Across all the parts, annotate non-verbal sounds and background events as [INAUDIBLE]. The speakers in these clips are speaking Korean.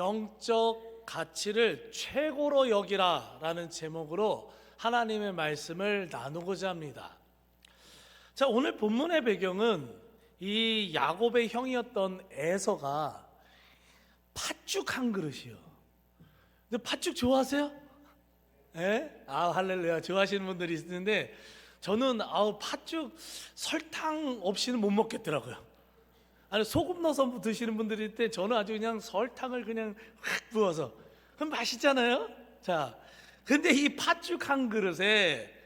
영적 가치를 최고로 여기라 라는 제목으로 하나님의 말씀을 나누고자 합니다. 자, 오늘 본문의 배경은 이 야곱의 형이었던 에서가 팥죽 한 그릇이요. 근데 팥죽 좋아하세요? 예? 아, 할렐루야. 좋아하시는 분들이 있는데 저는 아우 팥죽 설탕 없이는 못 먹겠더라고요. 아니 소금 넣어서 드시는 분들이 있대 저는 아주 그냥 설탕을 그냥 확 부어서 그럼 맛있잖아요. 자, 근데 이 팥죽 한 그릇에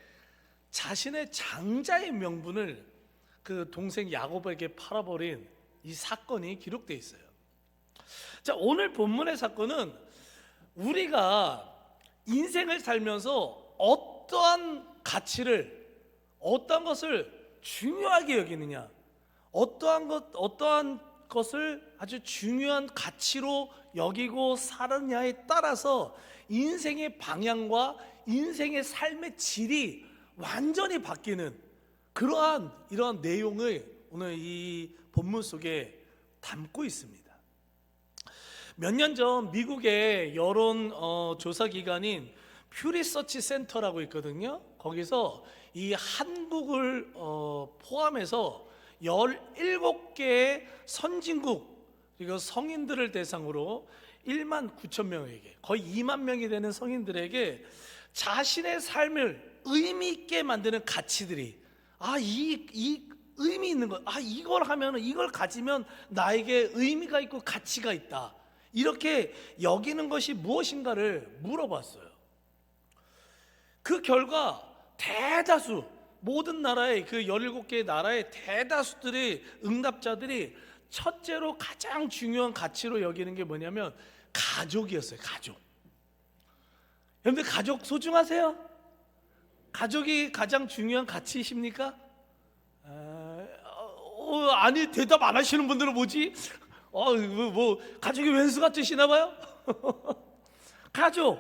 자신의 장자의 명분을 그 동생 야곱에게 팔아버린 이 사건이 기록돼 있어요. 자, 오늘 본문의 사건은 우리가 인생을 살면서 어떠한 가치를 어떠한 것을 중요하게 여기느냐 어떠한 것 어떠한 것을 아주 중요한 가치로 여기고 살았냐에 따라서 인생의 방향과 인생의 삶의 질이 완전히 바뀌는 그러한 이러한 내용을 오늘 이 본문 속에 담고 있습니다. 몇 년 전 미국의 여론 어, 조사 기관인 퓨리서치 센터라고 있거든요. 거기서 이 한국을 어, 포함해서 17개의 선진국 그리고 성인들을 대상으로 1만 9천 명에게 거의 2만 명이 되는 성인들에게 자신의 삶을 의미 있게 만드는 가치들이 아이 이 의미 있는 것, 아 이걸 하면 이걸 가지면 나에게 의미가 있고 가치가 있다. 이렇게 여기는 것이 무엇인가를 물어봤어요. 그 결과 대다수 모든 나라의 그 17개의 나라의 대다수들의 응답자들이 첫째로 가장 중요한 가치로 여기는 게 뭐냐면 가족이었어요. 가족. 여러분들 가족 소중하세요? 가족이 가장 중요한 가치이십니까? 아, 어, 아니 대답 안 하시는 분들은 뭐지? 어, 뭐, 뭐 가족이 왼수 같으시나 봐요? [LAUGHS] 가족.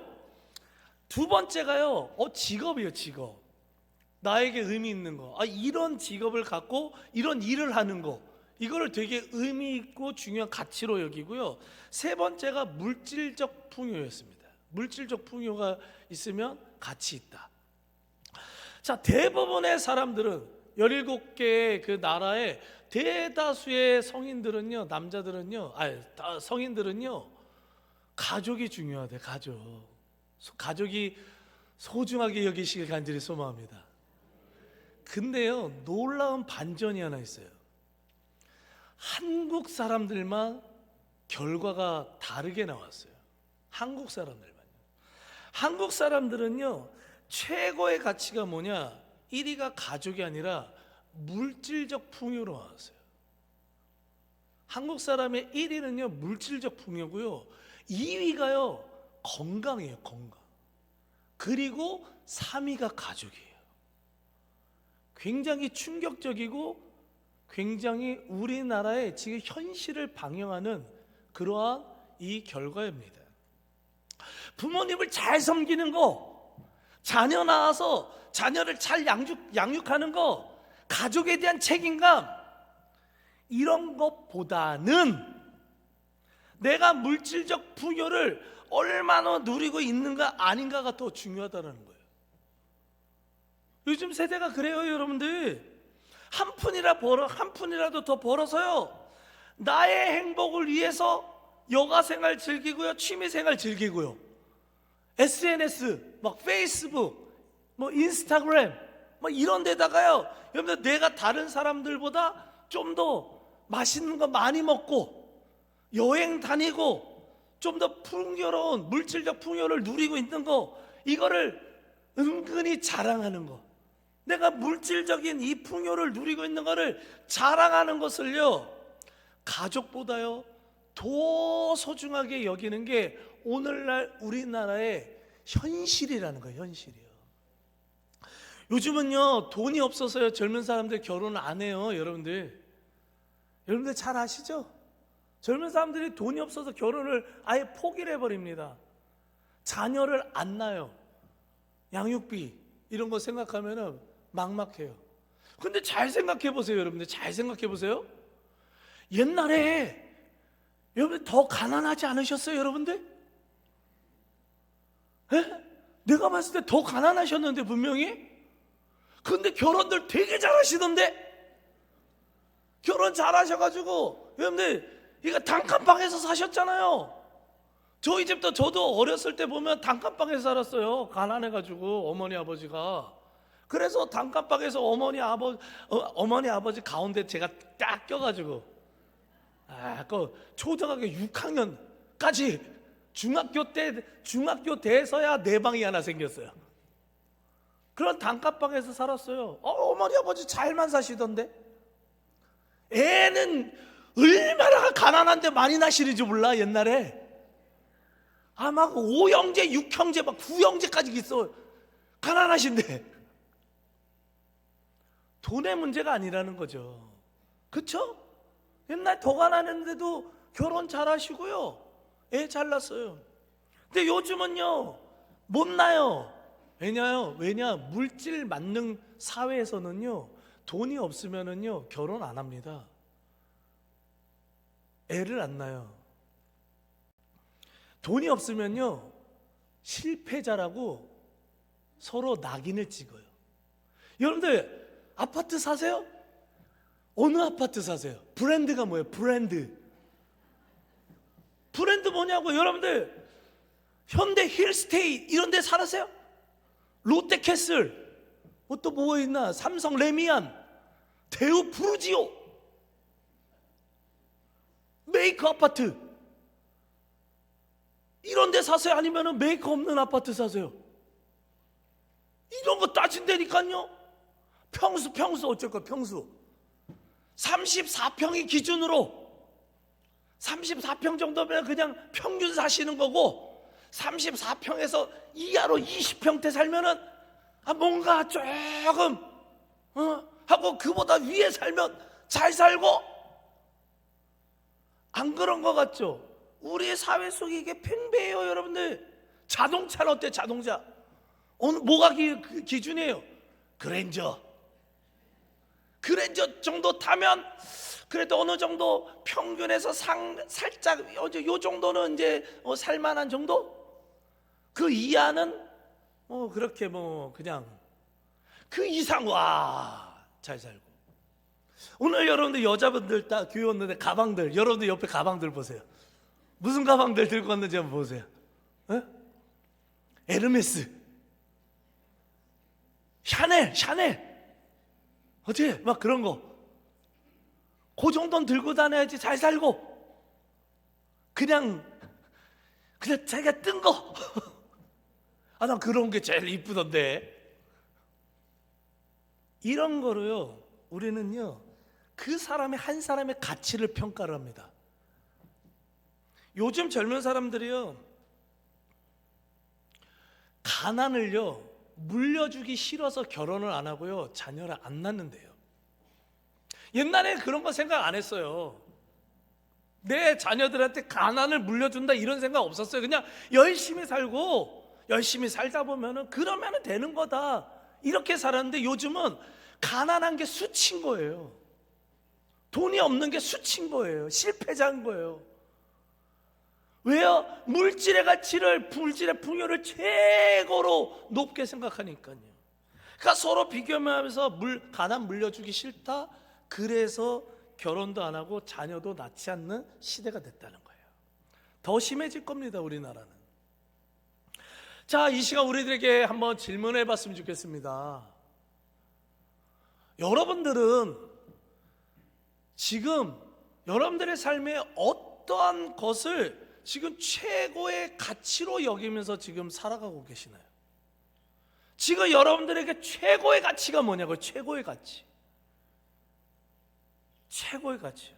두 번째가요. 어, 직업이에요, 직업. 나에게 의미 있는 거. 아, 이런 직업을 갖고 이런 일을 하는 거. 이거를 되게 의미 있고 중요한 가치로 여기고요. 세 번째가 물질적 풍요였습니다. 물질적 풍요가 있으면 가치 있다. 자, 대부분의 사람들은 17개의 그 나라의 대다수의 성인들은요, 남자들은요, 아니, 다- 성인들은요, 가족이 중요하대, 가족. 소- 가족이 소중하게 여기시길 간절히 소망합니다. 근데요, 놀라운 반전이 하나 있어요. 한국 사람들만 결과가 다르게 나왔어요. 한국 사람들만요. 한국 사람들은요, 최고의 가치가 뭐냐? 1위가 가족이 아니라 물질적 풍요로 나왔어요. 한국 사람의 1위는요, 물질적 풍요고요. 2위가요, 건강이에요, 건강. 그리고 3위가 가족이에요. 굉장히 충격적이고 굉장히 우리나라의 지금 현실을 방영하는 그러한 이 결과입니다. 부모님을 잘 섬기는 거, 자녀 낳아서 자녀를 잘 양육, 양육하는 거, 가족에 대한 책임감, 이런 것보다는 내가 물질적 풍요를 얼마나 누리고 있는가 아닌가가 더 중요하다는 거예요. 요즘 세대가 그래요, 여러분들. 한 푼이라 벌어, 한 푼이라도 더 벌어서요. 나의 행복을 위해서 여가 생활 즐기고요, 취미 생활 즐기고요. SNS, 막 페이스북, 뭐 인스타그램, 뭐 이런 데다가요. 여러분들 내가 다른 사람들보다 좀 더 맛있는 거 많이 먹고 여행 다니고 좀 더 풍요로운 물질적 풍요를 누리고 있는 거 이거를 은근히 자랑하는 거. 내가 물질적인 이 풍요를 누리고 있는 거를 자랑하는 것을요. 가족보다요. 더 소중하게 여기는 게 오늘날 우리나라의 현실이라는 거예요, 현실이요. 요즘은요, 돈이 없어서요, 젊은 사람들 결혼을 안 해요, 여러분들. 여러분들 잘 아시죠? 젊은 사람들이 돈이 없어서 결혼을 아예 포기를 해버립니다. 자녀를 안 낳아요. 양육비, 이런 거 생각하면은 막막해요. 근데 잘 생각해 보세요, 여러분들. 잘 생각해 보세요. 옛날에 여러분 더 가난하지 않으셨어요, 여러분들? 에? 내가 봤을 때 더 가난하셨는데 분명히. 근데 결혼들 되게 잘하시던데. 결혼 잘하셔가지고 여러분들 이거 단칸방에서 사셨잖아요. 저희 집도 저도 어렸을 때 보면 단칸방에서 살았어요. 가난해가지고 어머니 아버지가. 그래서 단칸방에서 어머니 아버 어, 머니 아버지 가운데 제가 딱 껴가지고 아, 그 초등학교 6학년까지 중학교 때 중학교 돼서야 내 방이 하나 생겼어요. 그런 단칸방에서 살았어요. 어, 어머니 아버지 잘만 사시던데. 애는 얼마나 가난한데 많이 나시는지 몰라 옛날에. 아막 오형제, 육형제, 막 구형제까지 있어. 가난하신데. 돈의 문제가 아니라는 거죠. 그쵸? 옛날 더 가난했는데도 결혼 잘 하시고요. 애잘 낳았어요. 근데 요즘은요, 못 나요. 왜냐요? 왜냐? 물질 만능 사회에서는요, 돈이 없으면은요, 결혼 안 합니다. 애를 안 낳아요. 돈이 없으면요, 실패자라고 서로 낙인을 찍어요. 여러분들, 아파트 사세요? 어느 아파트 사세요? 브랜드가 뭐예요? 브랜드. 브랜드 뭐냐고 여러분들 현대 힐스테이 이런 데 살았어요? 롯데캐슬 뭐 또뭐 있나? 삼성 레미안 대우 푸르지오 메이커 아파트 이런 데 사세요? 아니면 메이커 없는 아파트 사세요? 이런 거 따진다니까요 평수 평수 어쩔 거 평수. 34평이 기준으로. 34평 정도면 그냥 평균 사시는 거고 34평에서 이하로 20평대 살면은 아 뭔가 조금 어? 하고 그보다 위에 살면 잘 살고? 안 그런 거 같죠? 우리 사회 속에 이게 팽배해요 여러분들. 자동차는 어때 자동차? 어느 뭐가 기, 그 기준이에요? 그랜저 그랜저 정도 타면 그래도 어느 정도 평균에서 상 살짝 요 정도는 이제 어, 살만한 정도? 그 이하는 뭐 그렇게 뭐 그냥 그 이상 와 잘 살고. 오늘 여러분들 여자분들 다 교회 왔는데 가방들 여러분들 옆에 가방들 보세요. 무슨 가방들 들고 왔는지 한번 보세요. 에? 에르메스. 샤넬 샤넬 어떻게 막 그런 거. 그 정도는 들고 다녀야지 잘 살고. 그냥 그냥 자기가 뜬 거. [LAUGHS] 아, 난 그런 게 제일 이쁘던데. 이런 거로요. 우리는요. 그 사람의 한 사람의 가치를 평가를 합니다. 요즘 젊은 사람들이요. 가난을요. 물려주기 싫어서 결혼을 안 하고요. 자녀를 안 낳는데요. 옛날에 그런 거 생각 안 했어요. 내 자녀들한테 가난을 물려준다 이런 생각 없었어요. 그냥 열심히 살고 열심히 살다 보면은 그러면은 되는 거다. 이렇게 살았는데 요즘은 가난한 게 수치인 거예요. 돈이 없는 게 수치인 거예요. 실패자인 거예요. 왜요? 물질의 가치를 물질의 풍요를 최고로 높게 생각하니까요. 그러니까 서로 비교하면서 물 가난 물려주기 싫다. 그래서 결혼도 안 하고 자녀도 낳지 않는 시대가 됐다는 거예요. 더 심해질 겁니다, 우리나라는. 자, 이 시간 우리들에게 한번 질문해 봤으면 좋겠습니다. 여러분들은 지금 여러분들의 삶에 어떠한 것을 지금 최고의 가치로 여기면서 지금 살아가고 계시나요? 지금 여러분들에게 최고의 가치가 뭐냐고요? 최고의 가치. 최고의 가치요.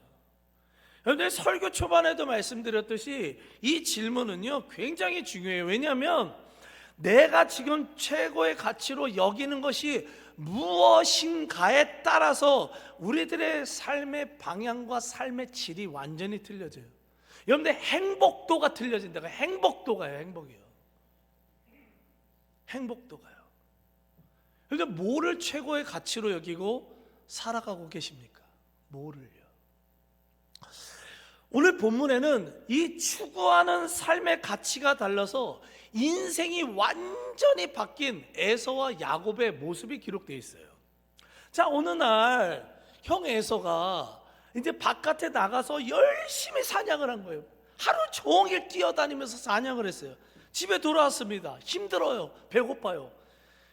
여러분들 설교 초반에도 말씀드렸듯이 이 질문은요 굉장히 중요해요. 왜냐하면 내가 지금 최고의 가치로 여기는 것이 무엇인가에 따라서 우리들의 삶의 방향과 삶의 질이 완전히 틀려져요. 여러분들 행복도가 틀려진다고 행복도가요 행복이요 행복도가요 그러니까 뭐를 최고의 가치로 여기고 살아가고 계십니까? 뭐를요? 오늘 본문에는 이 추구하는 삶의 가치가 달라서 인생이 완전히 바뀐 에서와 야곱의 모습이 기록되어 있어요. 자, 어느 날 형 에서가 이제 바깥에 나가서 열심히 사냥을 한 거예요. 하루 종일 뛰어다니면서 사냥을 했어요. 집에 돌아왔습니다. 힘들어요. 배고파요.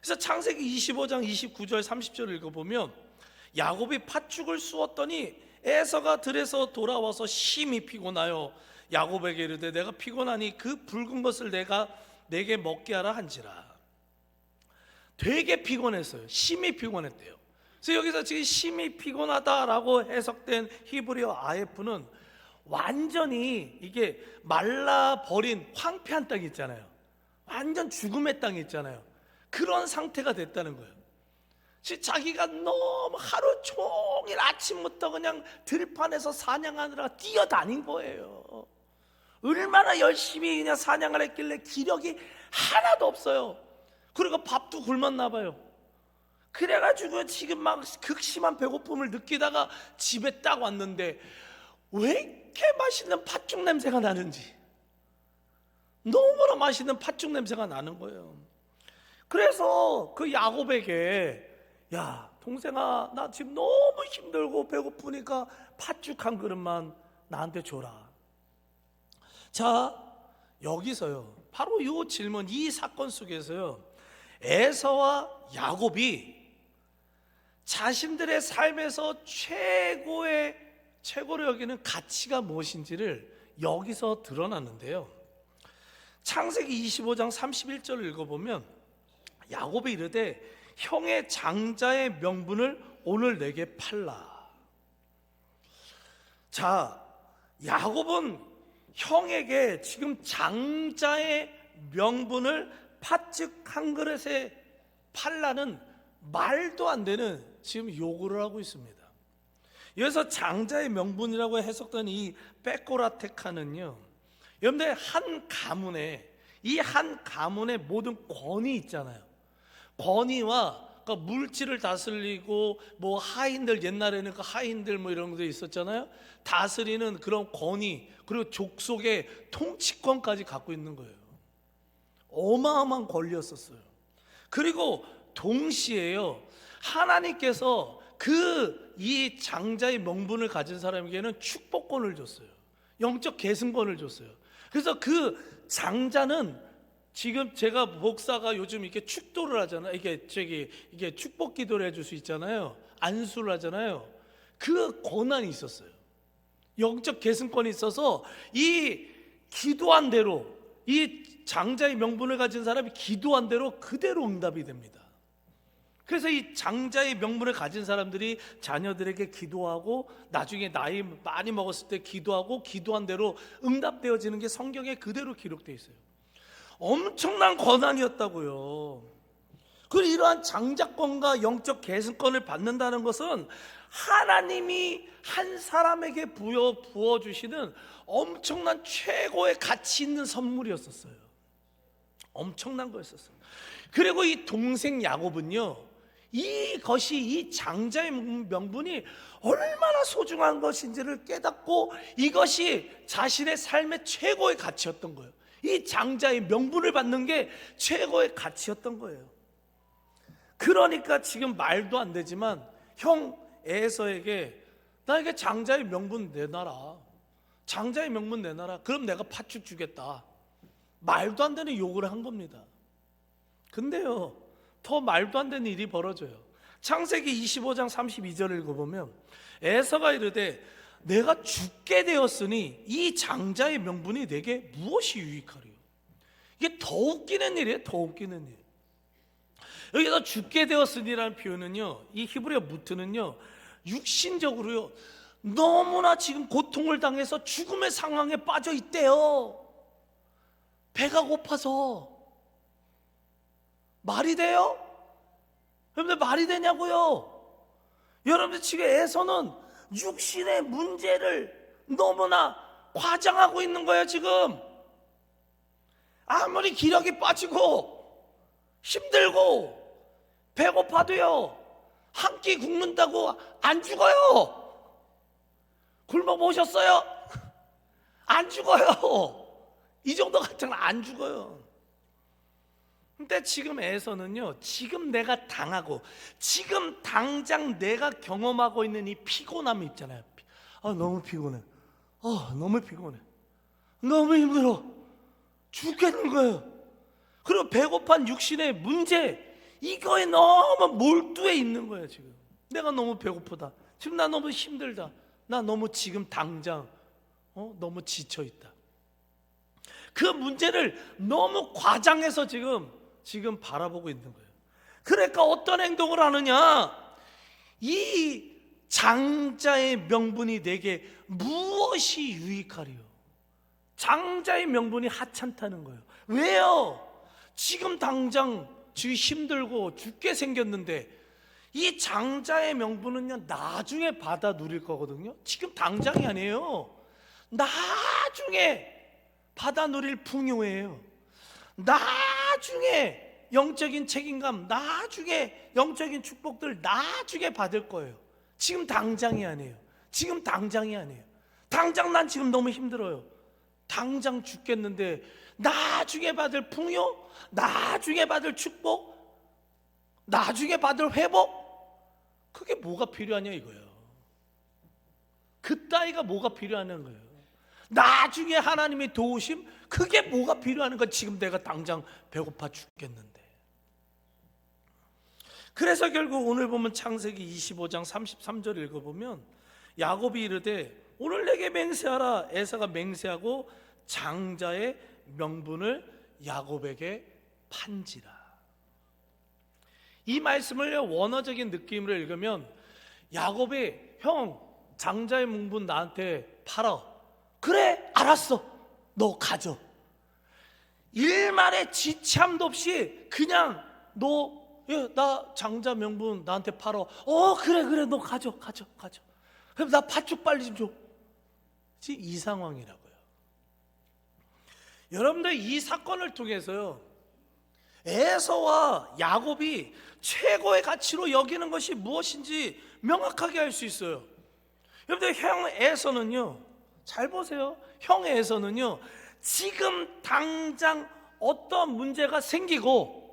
그래서 창세기 25장 29절 30절을 읽어보면 야곱이 팥죽을 쑤었더니 에서가 들에서 돌아와서 심히 피곤하여 야곱에게 이르되 내가 피곤하니 그 붉은 것을 내가 내게 먹게 하라 한지라 되게 피곤했어요 심히 피곤했대요 그래서 여기서 지금 심히 피곤하다라고 해석된 히브리어 아에프는 완전히 이게 말라버린 황폐한 땅 있잖아요 완전 죽음의 땅 있잖아요 그런 상태가 됐다는 거예요 지- 자기가 너무 하루 종일 아침부터 그냥 들판에서 사냥하느라 뛰어다닌 거예요. 얼마나 열심히 그냥 사냥을 했길래 기력이 하나도 없어요. 그리고 밥도 굶었나 봐요. 그래가지고 지금 막 극심한 배고픔을 느끼다가 집에 딱 왔는데 왜 이렇게 맛있는 팥죽 냄새가 나는지 너무나 맛있는 팥죽 냄새가 나는 거예요. 그래서 그 야곱에게 야 동생아 나 지금 너무 힘들고 배고프니까 팥죽 한 그릇만 나한테 줘라. 자 여기서요 바로 이 질문 이 사건 속에서요 에서와 야곱이 자신들의 삶에서 최고의 최고로 여기는 가치가 무엇인지를 여기서 드러났는데요. 창세기 25장 31절을 읽어보면 야곱이 이르되 형의 장자의 명분을 오늘 내게 팔라. 자, 야곱은 형에게 지금 장자의 명분을 팥죽 한 그릇에 팔라는 말도 안 되는 지금 요구를 하고 있습니다. 여기서 장자의 명분이라고 해석된 이 빼꼬라테카는요. 여러분들 한 가문에 이 한 가문의 모든 권위 있잖아요. 권위와 그러니까 물질을 다스리고 뭐 하인들 옛날에는 그 하인들 뭐 이런 것도 있었잖아요. 다스리는 그런 권위 그리고 족속의 통치권까지 갖고 있는 거예요. 어마어마한 권리였었어요. 그리고 동시에요. 하나님께서 그 이 장자의 명분을 가진 사람에게는 축복권을 줬어요. 영적 계승권을 줬어요. 그래서 그 장자는 지금 제가 목사가 요즘 이렇게 축도를 하잖아요. 이게 저기 이게 축복 기도를 해줄 수 있잖아요. 안수를 하잖아요. 그 권한이 있었어요. 영적 계승권이 있어서 이 기도한 대로 이 장자의 명분을 가진 사람이 기도한 대로 그대로 응답이 됩니다. 그래서 이 장자의 명분을 가진 사람들이 자녀들에게 기도하고 나중에 나이 많이 먹었을 때 기도하고 기도한 대로 응답되어지는 게 성경에 그대로 기록되어 있어요. 엄청난 권한이었다고요. 그리고 이러한 장자권과 영적 계승권을 받는다는 것은 하나님이 한 사람에게 부여 부어 주시는 엄청난 최고의 가치 있는 선물이었었어요. 엄청난 거였었어요. 그리고 이 동생 야곱은요. 이것이 이 장자의 명분이 얼마나 소중한 것인지를 깨닫고 이것이 자신의 삶의 최고의 가치였던 거예요. 이 장자의 명분을 받는 게 최고의 가치였던 거예요. 그러니까 지금 말도 안 되지만 형 에서에게 나에게 장자의 명분 내놔라. 장자의 명분 내놔라. 그럼 내가 팥죽 주겠다. 말도 안 되는 요구를 한 겁니다. 근데요, 더 말도 안 되는 일이 벌어져요. 창세기 25장 32절을 읽어보면 에서가 이르되 내가 죽게 되었으니 이 장자의 명분이 내게 무엇이 유익하리요? 이게 더 웃기는 일이에요. 더 웃기는 일. 여기서 죽게 되었으니라는 표현은요, 이 히브리어 무트는요, 육신적으로요, 너무나 지금 고통을 당해서 죽음의 상황에 빠져 있대요. 배가 고파서. 말이 돼요? 여러분들 말이 되냐고요? 여러분들 지금 에서는 육신의 문제를 너무나 과장하고 있는 거예요, 지금. 아무리 기력이 빠지고 힘들고 배고파도요 한 끼 굶는다고 안 죽어요 굶어 보셨어요? [LAUGHS] 안 죽어요. 이 정도 같으면 안 죽어요. 근데 지금 애에서는요, 지금 내가 당하고, 지금 당장 내가 경험하고 있는 이 피곤함이 있잖아요. 아, 너무 피곤해. 아, 너무 피곤해. 너무 힘들어. 죽겠는 거예요. 그리고 배고픈 육신의 문제, 이거에 너무 몰두해 있는 거예요, 지금. 내가 너무 배고프다. 지금 나 너무 힘들다. 나 너무 지금 당장, 어, 너무 지쳐 있다. 그 문제를 너무 과장해서 지금 지금 바라보고 있는 거예요. 그러니까 어떤 행동을 하느냐? 이 장자의 명분이 내게 무엇이 유익하리요? 장자의 명분이 하찮다는 거예요. 왜요? 지금 당장 지금 힘들고 죽게 생겼는데 이 장자의 명분은요 나중에 받아 누릴 거거든요. 지금 당장이 아니에요. 나중에 받아 누릴 풍요예요. 나 중에 영적인 책임감, 나중에 영적인 축복들 나중에 받을 거예요. 지금 당장이 아니에요. 지금 당장이 아니에요. 당장 난 지금 너무 힘들어요. 당장 죽겠는데 나중에 받을 풍요, 나중에 받을 축복, 나중에 받을 회복, 그게 뭐가 필요하냐 이거예요. 그 따위가 뭐가 필요하는 거예요. 나중에 하나님의 도우심, 그게 뭐가 필요하는 거 지금 내가 당장 배고파 죽겠는데. 그래서 결국 오늘 보면 창세기 25장 33절 읽어보면 야곱이 이르되 오늘 내게 맹세하라 에사가 맹세하고 장자의 명분을 야곱에게 판지라. 이 말씀을 원어적인 느낌으로 읽으면 야곱이 형 장자의 명분 나한테 팔아. 그래 알았어. 너 가져. 일말의 지참도 없이 그냥 너 예, 나 장자 명분 나한테 팔아. 어 그래 그래 너 가져 가져 가져. 그럼 나 팥죽 빨리 좀 줘. 지금 이 상황이라고요. 여러분들 이 사건을 통해서요. 에서와 야곱이 최고의 가치로 여기는 것이 무엇인지 명확하게 알 수 있어요. 여러분들 형 에서는요. 잘 보세요. 형 에서는요. 지금 당장 어떤 문제가 생기고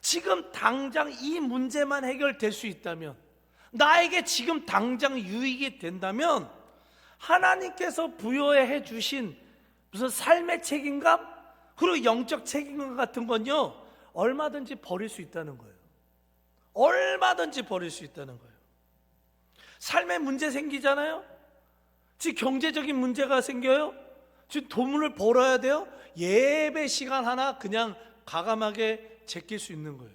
지금 당장 이 문제만 해결될 수 있다면 나에게 지금 당장 유익이 된다면 하나님께서 부여해 주신 무슨 삶의 책임감 그리고 영적 책임감 같은 건요 얼마든지 버릴 수 있다는 거예요. 얼마든지 버릴 수 있다는 거예요. 삶에 문제 생기잖아요. 지금 경제적인 문제가 생겨요. 지금 돈을 벌어야 돼요. 예배 시간 하나 그냥 가감하게 제낄 수 있는 거예요.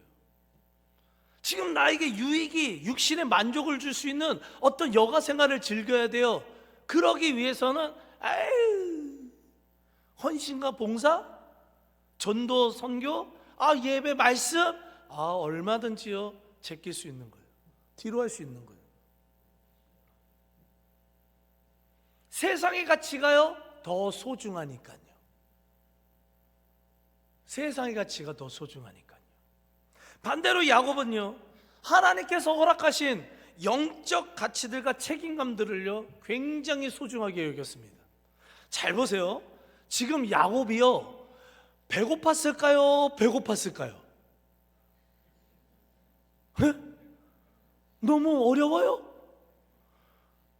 지금 나에게 유익이 육신의 만족을 줄 수 있는 어떤 여가 생활을 즐겨야 돼요. 그러기 위해서는 아유 헌신과 봉사, 전도 선교, 아 예배 말씀, 아 얼마든지요 제낄 수 있는 거예요. 뒤로 할 수 있는 거예요. 세상의 가치가요 더 소중하니까요. 세상의 가치가 더 소중하니까요. 반대로 야곱은요 하나님께서 허락하신 영적 가치들과 책임감들을요 굉장히 소중하게 여겼습니다. 잘 보세요. 지금 야곱이요 배고팠을까요? 배고팠을까요? 에? 너무 어려워요?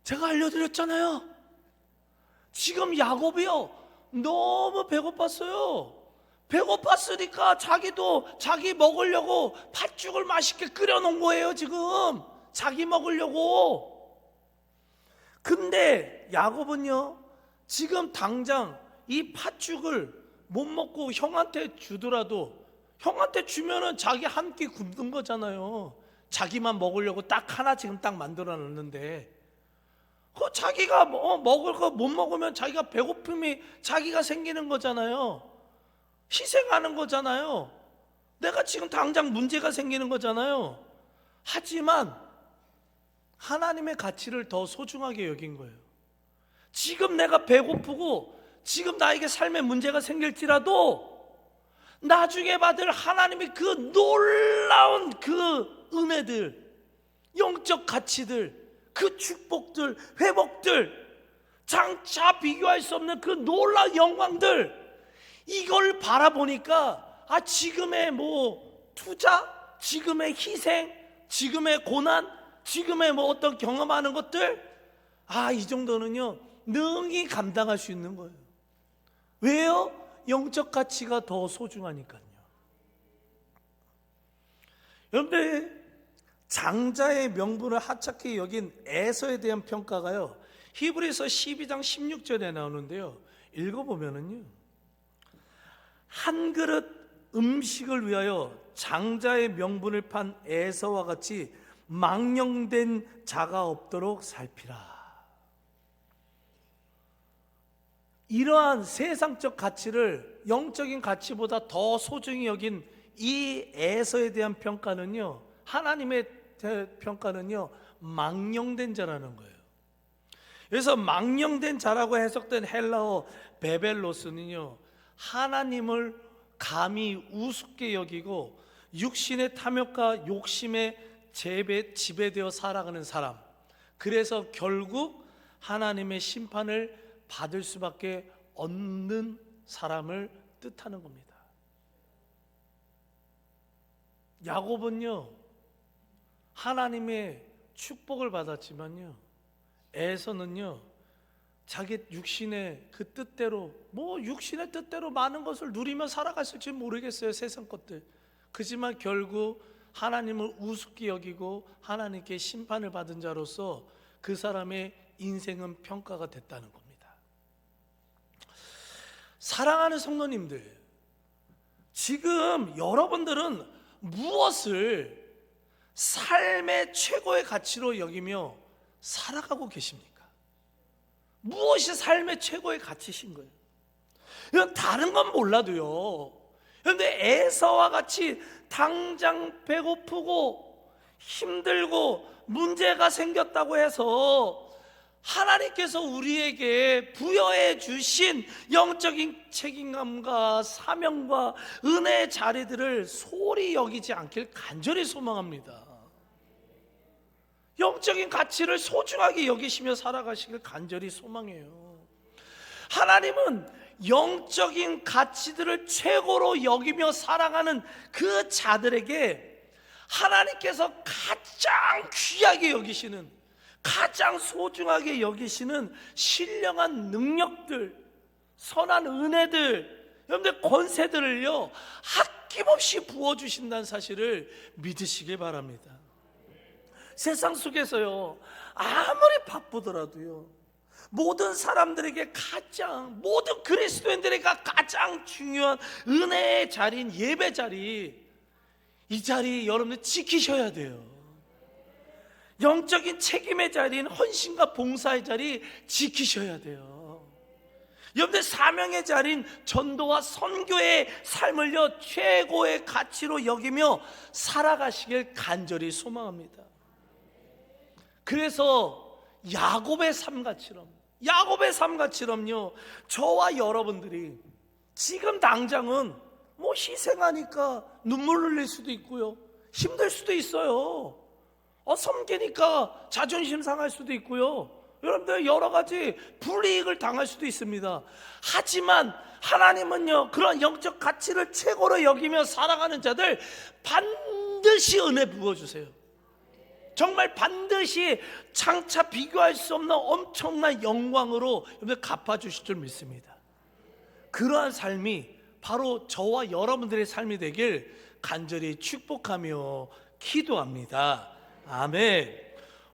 제가 알려드렸잖아요. 지금 야곱이요 너무 배고팠어요. 배고팠으니까 자기도 자기 먹으려고 팥죽을 맛있게 끓여 놓은 거예요, 지금. 자기 먹으려고. 근데 야곱은요, 지금 당장 이 팥죽을 못 먹고 형한테 주더라도 형한테 주면은 자기 한 끼 굶는 거잖아요. 자기만 먹으려고 딱 하나 지금 딱 만들어 놨는데 그 자기가 뭐 먹을 거 못 먹으면 자기가 배고픔이 자기가 생기는 거잖아요. 희생하는 거잖아요. 내가 지금 당장 문제가 생기는 거잖아요. 하지만 하나님의 가치를 더 소중하게 여긴 거예요. 지금 내가 배고프고 지금 나에게 삶에 문제가 생길지라도 나중에 받을 하나님의 그 놀라운 그 은혜들, 영적 가치들, 그 축복들, 회복들, 장차 비교할 수 없는 그 놀라운 영광들 이걸 바라보니까 아 지금의 뭐 투자, 지금의 희생, 지금의 고난, 지금의 뭐 어떤 경험하는 것들 아 이 정도는요 능히 감당할 수 있는 거예요. 왜요? 영적 가치가 더 소중하니까요. 여러분들 장자의 명분을 하찮게 여긴 에서에 대한 평가가요. 히브리서 12장 16절에 나오는데요. 읽어보면은요. 한 그릇 음식을 위하여 장자의 명분을 판 에서와 같이 망령된 자가 없도록 살피라. 이러한 세상적 가치를 영적인 가치보다 더 소중히 여긴 이 에서에 대한 평가는요. 하나님의 대- 평가는요. 망령된 자라는 거예요. 그래서 망령된 자라고 해석된 헬라어 베벨로스는요. 하나님을 감히 우습게 여기고 육신의 탐욕과 욕심에 재배, 지배되어 살아가는 사람. 그래서 결국 하나님의 심판을 받을 수밖에 없는 사람을 뜻하는 겁니다. 야곱은요, 하나님의 축복을 받았지만요, 에서는요, 자기 육신의 그 뜻대로, 뭐 육신의 뜻대로 많은 것을 누리며 살아갔을지 모르겠어요, 세상 것들. 그지만 결국 하나님을 우습게 여기고 하나님께 심판을 받은 자로서 그 사람의 인생은 평가가 됐다는 겁니다. 사랑하는 성도님들, 지금 여러분들은 무엇을 삶의 최고의 가치로 여기며 살아가고 계십니까? 무엇이 삶의 최고의 가치신 거예요? 다른 건 몰라도요. 그런데 에서와 같이 당장 배고프고 힘들고 문제가 생겼다고 해서 하나님께서 우리에게 부여해 주신 영적인 책임감과 사명과 은혜의 자리들을 소홀히 여기지 않길 간절히 소망합니다. 영적인 가치를 소중하게 여기시며 살아가시길 간절히 소망해요. 하나님은 영적인 가치들을 최고로 여기며 살아가는 그 자들에게 하나님께서 가장 귀하게 여기시는 가장 소중하게 여기시는 신령한 능력들, 선한 은혜들, 여러분들 권세들을요 아낌없이 부어주신다는 사실을 믿으시길 바랍니다. 세상 속에서요 아무리 바쁘더라도요 모든 사람들에게 가장 모든 그리스도인들에게 가장 중요한 은혜의 자리인 예배 자리 이 자리 여러분들 지키셔야 돼요. 영적인 책임의 자리인 헌신과 봉사의 자리 지키셔야 돼요. 여러분들 사명의 자리인 전도와 선교의 삶을요 최고의 가치로 여기며 살아가시길 간절히 소망합니다. 그래서 야곱의 삶같이럼 야곱의 삶같이럼요. 저와 여러분들이 지금 당장은 뭐 희생하니까 눈물 흘릴 수도 있고요. 힘들 수도 있어요. 어, 섬기니까 자존심 상할 수도 있고요. 여러분들 여러 가지 불이익을 당할 수도 있습니다. 하지만 하나님은요 그런 영적 가치를 최고로 여기며 살아가는 자들 반드시 은혜 부어주세요 정말 반드시 장차 비교할 수 없는 엄청난 영광으로 여러분들 갚아주실 줄 믿습니다. 그러한 삶이 바로 저와 여러분들의 삶이 되길 간절히 축복하며 기도합니다. 아멘.